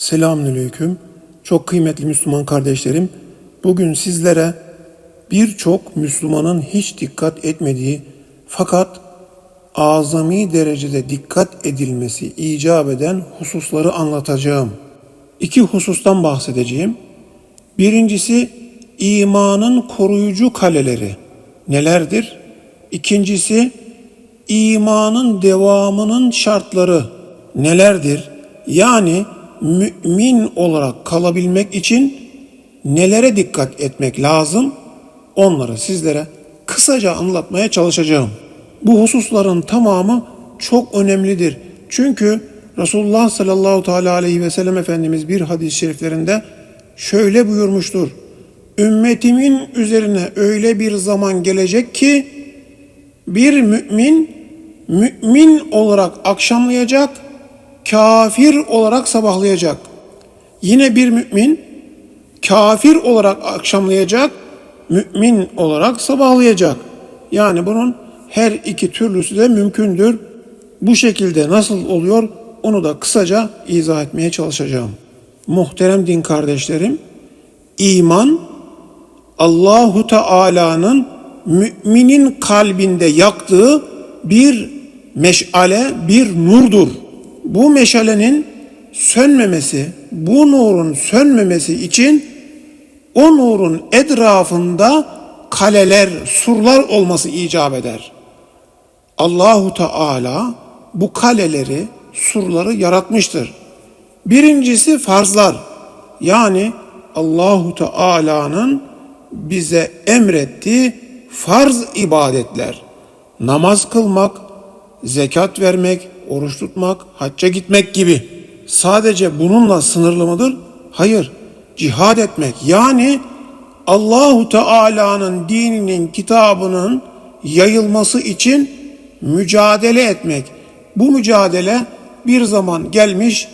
Selamünaleyküm. Çok kıymetli Müslüman kardeşlerim. Bugün sizlere birçok Müslümanın hiç dikkat etmediği fakat azami derecede dikkat edilmesi icap eden hususları anlatacağım. İki husustan bahsedeceğim. Birincisi imanın koruyucu kaleleri nelerdir? İkincisi imanın devamının şartları nelerdir? Yani mümin olarak kalabilmek için nelere dikkat etmek lazım? Onları sizlere kısaca anlatmaya çalışacağım. Bu hususların tamamı çok önemlidir. Çünkü Resulullah sallallahu teala aleyhi ve sellem Efendimiz bir hadis-i şeriflerinde şöyle buyurmuştur. Ümmetimin üzerine öyle bir zaman gelecek ki bir mümin mümin olarak akşamlayacak, kafir olarak sabahlayacak. Yine bir mümin kafir olarak akşamlayacak, mümin olarak sabahlayacak. Yani bunun her iki türlüsü de mümkündür. Bu şekilde nasıl oluyor onu da kısaca izah etmeye çalışacağım. Muhterem din kardeşlerim, iman Allahu Teala'nın müminin kalbinde yaktığı bir meşale, bir nurdur. Bu meşalenin sönmemesi, bu nurun sönmemesi için o nurun etrafında kaleler, surlar olması icap eder. Allahu Teala bu kaleleri, surları yaratmıştır. Birincisi farzlar. Yani Allahu Teala'nın bize emrettiği farz ibadetler. Namaz kılmak, zekat vermek, oruç tutmak, hacca gitmek gibi. Sadece bununla sınırlı mıdır? Hayır. Cihad etmek yani Allahu Teala'nın dininin, kitabının yayılması için mücadele etmek. Bu mücadele bir zaman gelmiş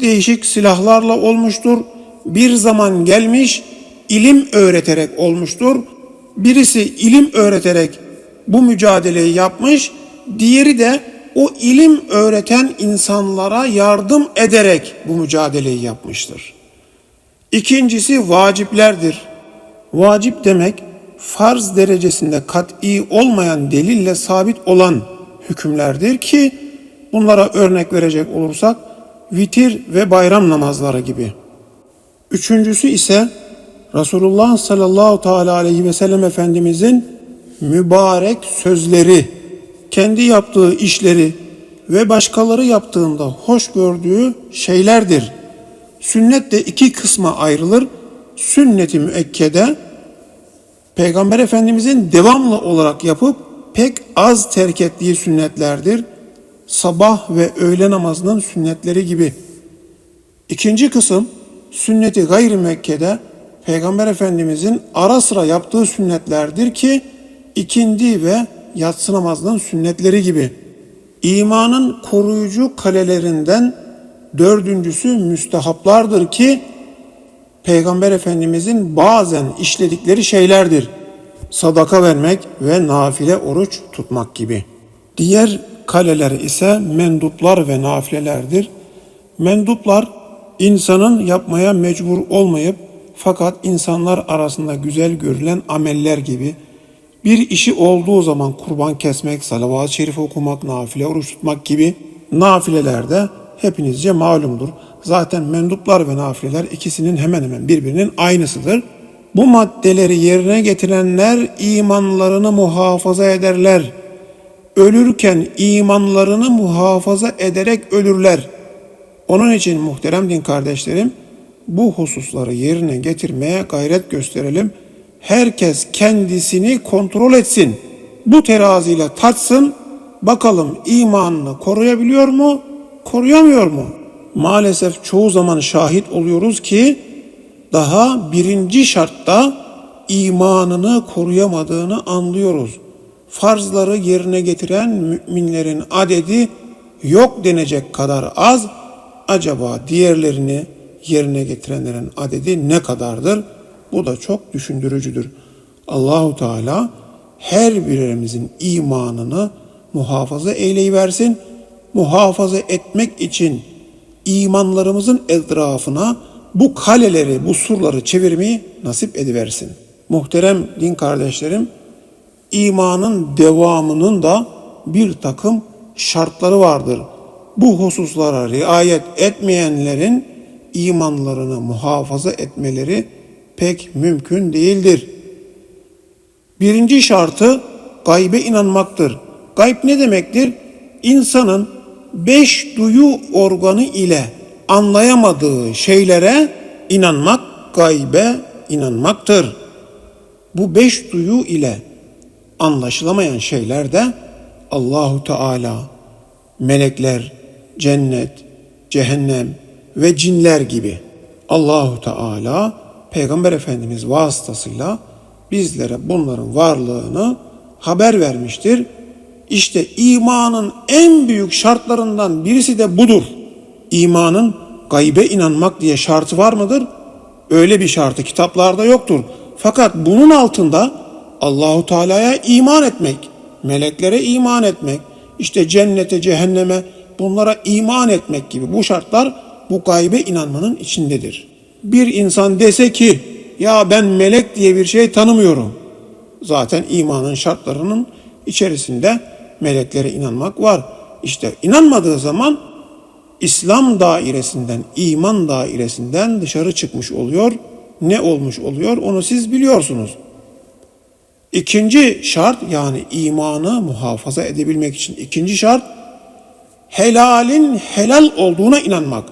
değişik silahlarla olmuştur. Bir zaman gelmiş ilim öğreterek olmuştur. Birisi ilim öğreterek bu mücadeleyi yapmış, diğeri de o ilim öğreten insanlara yardım ederek bu mücadeleyi yapmıştır. İkincisi vaciplerdir. Vacip demek farz derecesinde kat'i olmayan delille sabit olan hükümlerdir ki bunlara örnek verecek olursak vitir ve bayram namazları gibi. Üçüncüsü ise Resulullah sallallahu teala aleyhi ve sellem Efendimizin mübarek sözleri, kendi yaptığı işleri ve başkaları yaptığında hoş gördüğü şeylerdir. Sünnet de iki kısma ayrılır. Sünnet-i müekkede Peygamber Efendimizin devamlı olarak yapıp pek az terk ettiği sünnetlerdir. Sabah ve öğle namazının sünnetleri gibi. İkinci kısım sünneti gayri Mekke'de Peygamber Efendimizin ara sıra yaptığı sünnetlerdir ki ikindi ve yatsı namazının sünnetleri gibi. İmanın koruyucu kalelerinden dördüncüsü müstehaplardır ki Peygamber Efendimizin bazen işledikleri şeylerdir. Sadaka vermek ve nafile oruç tutmak gibi. Diğer kaleler ise menduplar ve nafilelerdir. Menduplar insanın yapmaya mecbur olmayıp fakat insanlar arasında güzel görülen ameller gibi bir işi olduğu zaman kurban kesmek, salavat-ı şerif okumak, nafile oruç tutmak gibi nafilelerde hepinizce malumdur. Zaten menduplar ve nafileler ikisinin hemen hemen birbirinin aynısıdır. Bu maddeleri yerine getirenler imanlarını muhafaza ederler. Ölürken imanlarını muhafaza ederek ölürler. Onun için muhterem din kardeşlerim bu hususları yerine getirmeye gayret gösterelim. Herkes kendisini kontrol etsin. Bu teraziyle tatsın. Bakalım imanını koruyabiliyor mu? Koruyamıyor mu? Maalesef çoğu zaman şahit oluyoruz ki daha birinci şartta imanını koruyamadığını anlıyoruz. Farzları yerine getiren müminlerin adedi yok denecek kadar az. Acaba diğerlerini yerine getirenlerin adedi ne kadardır? Bu da çok düşündürücüdür. Allahu Teala her birimizin imanını muhafaza eyleyiversin. Muhafaza etmek için imanlarımızın etrafına bu kaleleri, bu surları çevirmeyi nasip ediversin. Muhterem din kardeşlerim, imanın devamının da bir takım şartları vardır. Bu hususlara riayet etmeyenlerin imanlarını muhafaza etmeleri pek mümkün değildir. Birinci şartı gaybe inanmaktır. Gayb ne demektir? İnsanın beş duyu organı ile anlayamadığı şeylere inanmak gaybe inanmaktır. Bu beş duyu ile anlaşılamayan şeyler de Allahu Teala, melekler, cennet, cehennem ve cinler gibi Allahu Teala Peygamber Efendimiz vasıtasıyla bizlere bunların varlığını haber vermiştir. İşte imanın en büyük şartlarından birisi de budur. İmanın gaybe inanmak diye şartı var mıdır? Öyle bir şartı kitaplarda yoktur. Fakat bunun altında Allahu Teala'ya iman etmek, meleklere iman etmek, işte cennete, cehenneme bunlara iman etmek gibi bu şartlar bu gaybe inanmanın içindedir. Bir insan dese ki ya ben melek diye bir şey tanımıyorum. Zaten imanın şartlarının içerisinde meleklere inanmak var. İşte inanmadığı zaman İslam dairesinden, iman dairesinden dışarı çıkmış oluyor. Ne olmuş oluyor onu siz biliyorsunuz. İkinci şart yani imanı muhafaza edebilmek için ikinci şart helalin helal olduğuna inanmak.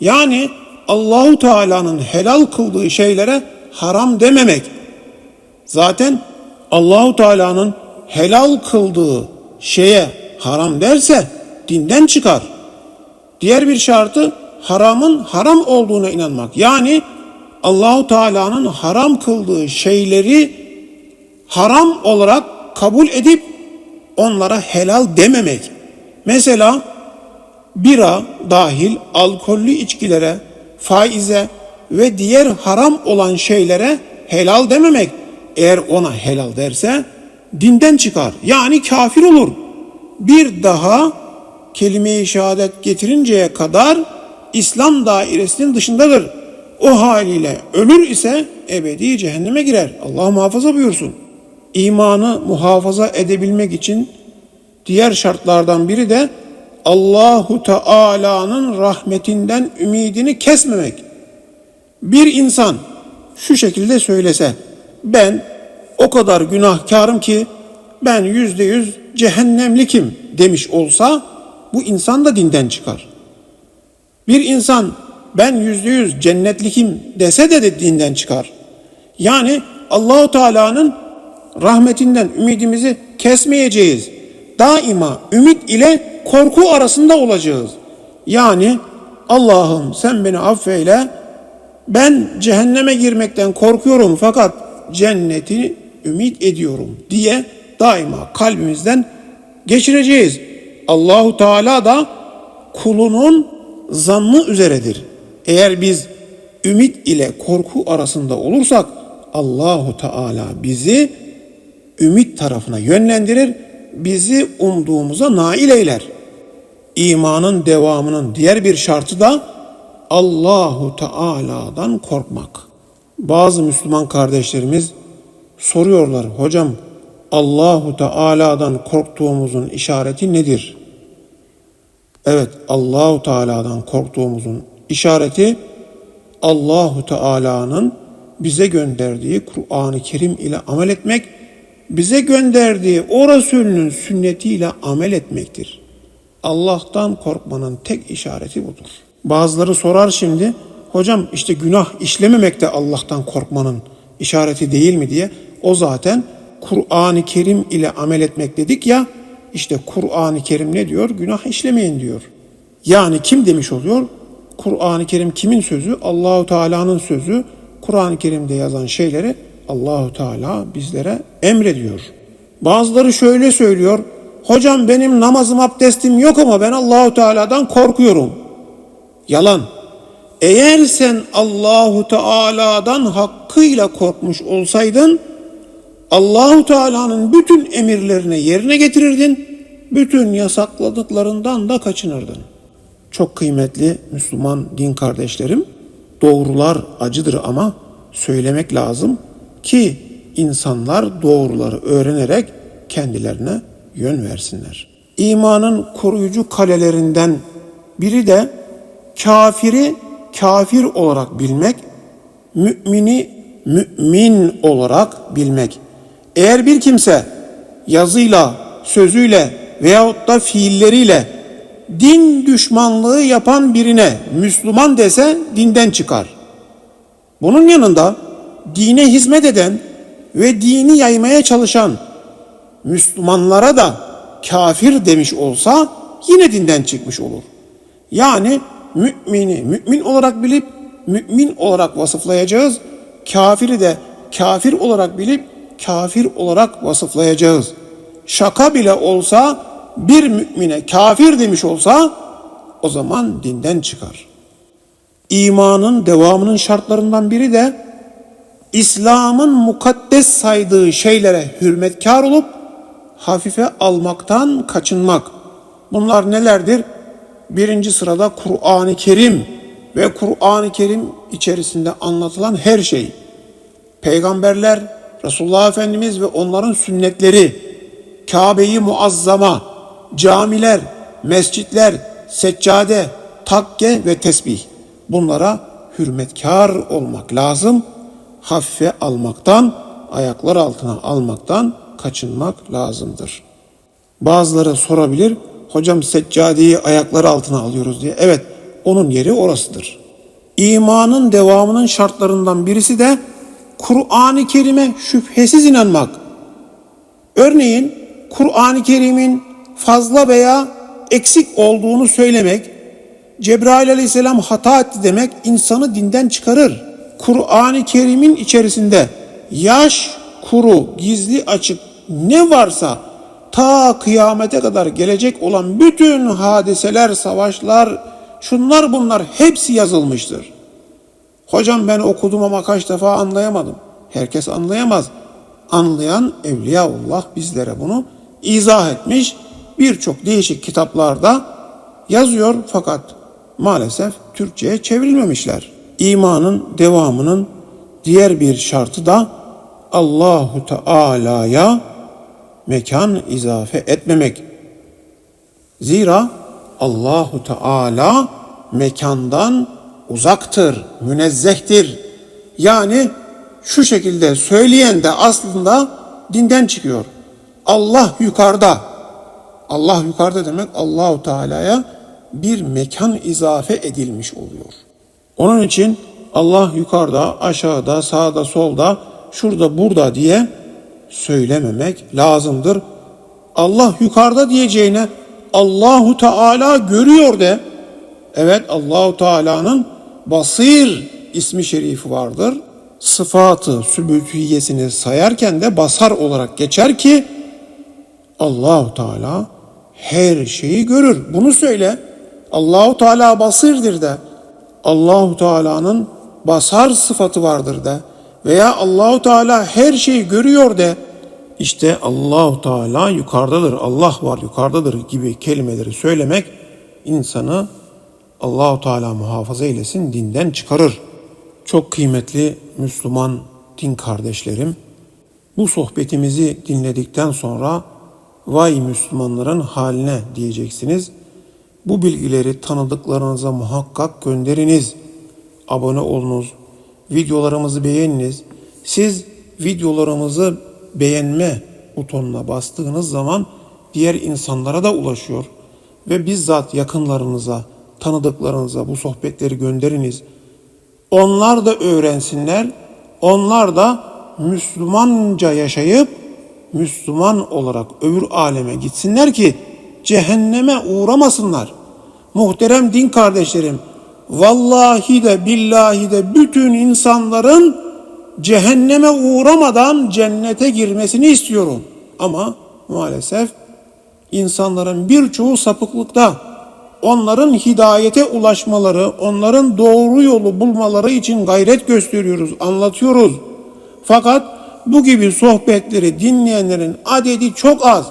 Yani Allahu Teala'nın helal kıldığı şeylere haram dememek. Zaten Allahu Teala'nın helal kıldığı şeye haram derse dinden çıkar. Diğer bir şartı haramın haram olduğuna inanmak. Yani Allahu Teala'nın haram kıldığı şeyleri haram olarak kabul edip onlara helal dememek. Mesela bira dahil alkollü içkilere, faize ve diğer haram olan şeylere helal dememek. Eğer ona helal derse dinden çıkar. Yani kafir olur. Bir daha kelime-i şehadet getirinceye kadar İslam dairesinin dışındadır. O haliyle ölür ise ebedi cehenneme girer. Allah muhafaza buyursun. İmanı muhafaza edebilmek için diğer şartlardan biri de Allahu Teala'nın rahmetinden ümidini kesmemek. Bir insan şu şekilde söylese ben o kadar günahkarım ki ben yüzde yüz cehennemlikim demiş olsa bu insan da dinden çıkar. Bir insan ben yüzde yüz cennetlikim dese de, de dinden çıkar. Yani Allahu Teala'nın rahmetinden ümidimizi kesmeyeceğiz. Daima ümit ile korku arasında olacağız. Yani Allah'ım sen beni affeyle. Ben cehenneme girmekten korkuyorum fakat cenneti ümit ediyorum diye daima kalbimizden geçireceğiz. Allahu Teala da kulunun zannı üzeredir. Eğer biz ümit ile korku arasında olursak Allahu Teala bizi ümit tarafına yönlendirir, bizi umduğumuza nail eyler. İmanın devamının diğer bir şartı da Allahu Teala'dan korkmak. Bazı Müslüman kardeşlerimiz soruyorlar, hocam Allahu Teala'dan korktuğumuzun işareti nedir? Evet, Allahu Teala'dan korktuğumuzun işareti Allahu Teala'nın bize gönderdiği Kur'an-ı Kerim ile amel etmek, bize gönderdiği o Resulünün sünnetiyle amel etmektir. Allah'tan korkmanın tek işareti budur. Bazıları sorar şimdi, hocam işte günah işlememek de Allah'tan korkmanın işareti değil mi diye. O zaten Kur'an-ı Kerim ile amel etmek dedik ya, işte Kur'an-ı Kerim ne diyor? Günah işlemeyin diyor. Yani kim demiş oluyor? Kur'an-ı Kerim kimin sözü? Allahu Teala'nın sözü. Kur'an-ı Kerim'de yazan şeyleri Allahu Teala bizlere emrediyor. Bazıları şöyle söylüyor. Hocam benim namazım abdestim yok ama ben Allahu Teala'dan korkuyorum. Yalan. Eğer sen Allahu Teala'dan hakkıyla korkmuş olsaydın Allahu Teala'nın bütün emirlerini yerine getirirdin. Bütün yasakladıklarından da kaçınırdın. Çok kıymetli Müslüman din kardeşlerim, doğrular acıdır ama söylemek lazım ki insanlar doğruları öğrenerek kendilerine yön versinler. İmanın koruyucu kalelerinden biri de kafiri kafir olarak bilmek, mümini mümin olarak bilmek. Eğer bir kimse yazıyla, sözüyle veyahut da fiilleriyle din düşmanlığı yapan birine Müslüman dese dinden çıkar. Bunun yanında dine hizmet eden ve dini yaymaya çalışan Müslümanlara da kafir demiş olsa yine dinden çıkmış olur. Yani mümini mümin olarak bilip mümin olarak vasıflayacağız. Kafiri de kafir olarak bilip kafir olarak vasıflayacağız. Şaka bile olsa bir mümine kafir demiş olsa o zaman dinden çıkar. İmanın devamının şartlarından biri de İslam'ın mukaddes saydığı şeylere hürmetkar olup hafife almaktan kaçınmak. Bunlar nelerdir? Birinci sırada Kur'an-ı Kerim ve Kur'an-ı Kerim içerisinde anlatılan her şey. Peygamberler, Resulullah Efendimiz ve onların sünnetleri, Kabe-i Muazzama, camiler, mescitler, seccade, takke ve tesbih. Bunlara hürmetkar olmak lazım. Hafife almaktan, ayaklar altına almaktan kaçınmak lazımdır. Bazıları sorabilir, hocam seccadeyi ayaklar altına alıyoruz diye. Evet, onun yeri orasıdır. İmanın devamının şartlarından birisi de Kur'an-ı Kerim'e şüphesiz inanmak. Örneğin Kur'an-ı Kerim'in fazla veya eksik olduğunu söylemek, Cebrail aleyhisselam hata etti demek insanı dinden çıkarır. Kur'an-ı Kerim'in içerisinde yaş, kuru, gizli, açık ne varsa ta kıyamete kadar gelecek olan bütün hadiseler, savaşlar, şunlar bunlar hepsi yazılmıştır. Hocam ben okudum ama kaç defa anlayamadım. Herkes anlayamaz. Anlayan Evliyaullah bizlere bunu izah etmiş. Birçok değişik kitaplarda yazıyor fakat maalesef Türkçe'ye çevrilmemişler. İmanın devamının diğer bir şartı da Allahu Teala'ya mekan izafe etmemek. Zira Allahu Teala mekandan uzaktır, münezzehtir. Yani şu şekilde söyleyen de aslında dinden çıkıyor. Allah yukarıda. Allah yukarıda demek Allahu Teala'ya bir mekan izafe edilmiş oluyor. Onun için Allah yukarıda, aşağıda, sağda, solda, şurada, burada diye söylememek lazımdır. Allah yukarıda diyeceğine Allahu Teala görüyor de. Evet Allahu Teala'nın Basir ismi şerifi vardır. Sıfatı, sübütiyesini sayarken de basar olarak geçer ki Allahu Teala her şeyi görür. Bunu söyle. Allahu Teala basirdir de. Allahu Teala'nın basar sıfatı vardır de. Veya Allahu Teala her şeyi görüyor de. İşte Allahu Teala yukarıdadır, Allah var yukarıdadır gibi kelimeleri söylemek insanı Allahu Teala muhafaza eylesin dinden çıkarır. Çok kıymetli Müslüman din kardeşlerim, bu sohbetimizi dinledikten sonra vay Müslümanların haline diyeceksiniz. Bu bilgileri tanıdıklarınıza muhakkak gönderiniz. Abone olunuz, videolarımızı beğeniniz. Siz videolarımızı beğenme butonuna bastığınız zaman diğer insanlara da ulaşıyor ve bizzat yakınlarınıza, tanıdıklarınıza bu sohbetleri gönderiniz. Onlar da öğrensinler. Onlar da Müslümanca yaşayıp Müslüman olarak öbür aleme gitsinler ki cehenneme uğramasınlar. Muhterem din kardeşlerim, vallahi de billahi de bütün insanların cehenneme uğramadan cennete girmesini istiyorum. Ama maalesef insanların birçoğu sapıklıkta. Onların hidayete ulaşmaları, onların doğru yolu bulmaları için gayret gösteriyoruz, anlatıyoruz. Fakat bu gibi sohbetleri dinleyenlerin adedi çok az.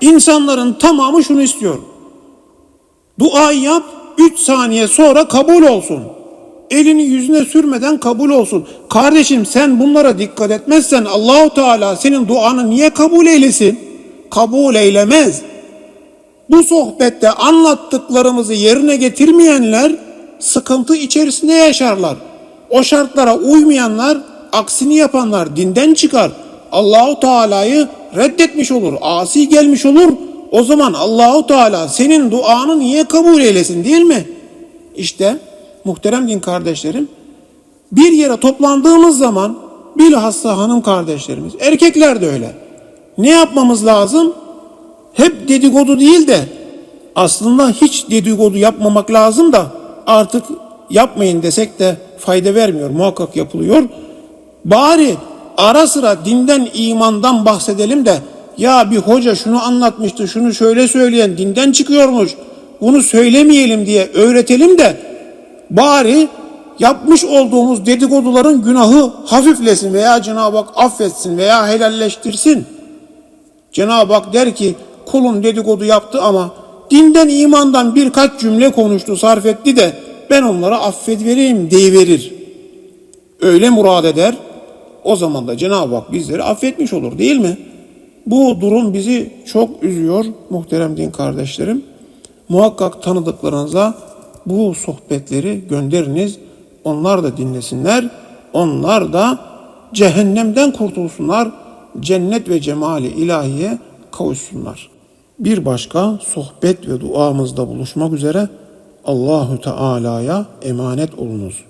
İnsanların tamamı şunu istiyor. Dua yap, 3 saniye sonra kabul olsun. Elini yüzüne sürmeden kabul olsun. Kardeşim sen bunlara dikkat etmezsen Allahu Teala senin duanı niye kabul eylesin? Kabul eylemez. Bu sohbette anlattıklarımızı yerine getirmeyenler sıkıntı içerisinde yaşarlar. O şartlara uymayanlar, aksini yapanlar dinden çıkar. Allahu Teala'yı reddetmiş olur, asi gelmiş olur. O zaman Allahu Teala senin duanı niye kabul eylesin değil mi? İşte muhterem din kardeşlerim, bir yere toplandığımız zaman bilhassa hanım kardeşlerimiz, erkekler de öyle. Ne yapmamız lazım? hep dedikodu değil de aslında hiç dedikodu yapmamak lazım da artık yapmayın desek de fayda vermiyor. Muhakkak yapılıyor. Bari ara sıra dinden imandan bahsedelim de ya bir hoca şunu anlatmıştı şunu şöyle söyleyen dinden çıkıyormuş bunu söylemeyelim diye öğretelim de bari yapmış olduğumuz dedikoduların günahı hafiflesin veya Cenab-ı Hak affetsin veya helalleştirsin. Cenab-ı Hak der ki kulum dedikodu yaptı ama dinden imandan birkaç cümle konuştu sarf etti de ben onlara affet vereyim deyiverir. Öyle murad eder. O zaman da Cenab-ı Hak bizleri affetmiş olur değil mi? Bu durum bizi çok üzüyor muhterem din kardeşlerim. Muhakkak tanıdıklarınıza bu sohbetleri gönderiniz. Onlar da dinlesinler. Onlar da cehennemden kurtulsunlar. Cennet ve cemali ilahiye kavuşsunlar. Bir başka sohbet ve duamızda buluşmak üzere Allahü Teala'ya emanet olunuz.